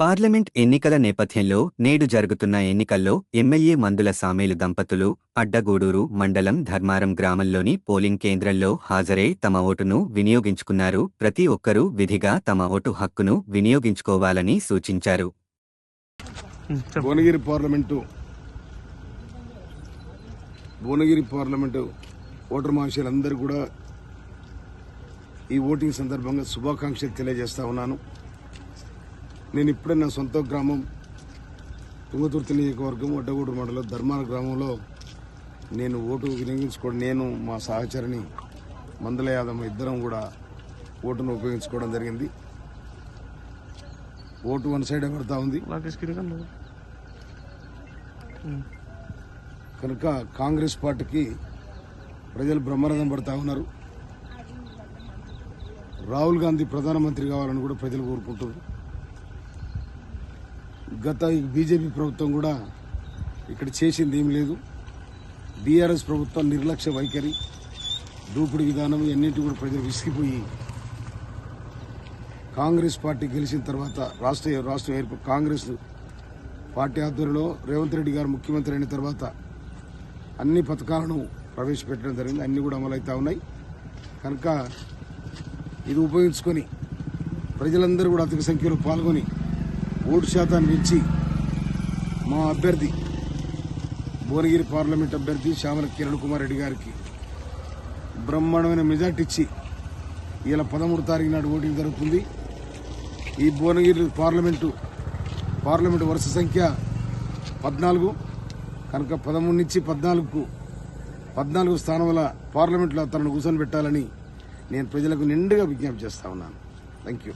Parliament ఎన్నికల నేపథ్యంలో నేడు జరుగుతున్న ఎన్నికల్లో ఎమ్మెల్యే మందుల సామేలు దంపతులు అడ్డగూడూరు మండలం ధర్మారం గ్రామంలోని పోలింగ్ కేంద్రంలో హాజరై తమ ఓటును వినియోగించుకున్నారు. ప్రతి ఒక్కరూ విధిగా తమ ఓటు హక్కును వినియోగించుకోవాలని సూచించారు. Bhuvanagiri parliament Bhuvanagiri parliament voter మహాశయులందరూ కూడా ఈ ఓటింగ్ సందర్భంగా శుభాకాంక్షలు తెలియజేస్తా ఉన్నాను. నేను ఇప్పుడే నా సొంత గ్రామం తుంగతుర్తి నియోజకవర్గం వడ్డగూడు మండలం ధర్మాన గ్రామంలో నేను ఓటు వినియోగించుకోవడం నేను మా సహచరిని మందల యాదమ్మ ఇద్దరం కూడా ఓటును ఉపయోగించుకోవడం జరిగింది. ఓటు వన్ సైడ్ పడతా ఉంది. కనుక కాంగ్రెస్ పార్టీకి ప్రజలు బ్రహ్మరథం పడతా ఉన్నారు. రాహుల్ గాంధీ ప్రధానమంత్రి కావాలని కూడా ప్రజలు కోరుకుంటున్నారు. గత బీజేపీ ప్రభుత్వం కూడా ఇక్కడ చేసింది ఏం లేదు. బీఆర్ఎస్ ప్రభుత్వం నిర్లక్ష్య వైఖరి దూకుడు విధానం ఇవన్నిటి కూడా ప్రజలు విసిగిపోయి కాంగ్రెస్ పార్టీ గెలిచిన తర్వాత రాష్ట్ర రాష్ట్రం ఏర్ప కాంగ్రెస్ పార్టీ ఆధ్వర్యంలో రేవంత్ రెడ్డి గారు ముఖ్యమంత్రి అయిన తర్వాత అన్ని పథకాలను ప్రవేశపెట్టడం జరిగింది. అన్ని కూడా అమలవుతూ ఉన్నాయి. కనుక ఇది ఉపయోగించుకొని ప్రజలందరూ కూడా అధిక సంఖ్యలో పాల్గొని ఓటు శాతాన్ని పెంచి మా అభ్యర్థి భువనగిరి పార్లమెంట్ అభ్యర్థి శ్యామల కిరణ్ కుమార్ రెడ్డి గారికి బ్రహ్మాండమైన మెజార్టీ ఇచ్చి ఇలా పదమూడు తారీఖు నాడు ఓటింగ్ జరుగుతుంది. ఈ భువనగిరి పార్లమెంటు పార్లమెంటు వరుస సంఖ్య పద్నాలుగు. కనుక పదమూడు నుంచి పద్నాలుగుకు పద్నాలుగు స్థానముల పార్లమెంట్లో తనను కూర్చొని పెట్టాలని నేను ప్రజలకు నిండుగా విజ్ఞప్తి చేస్తా ఉన్నాను. Thank you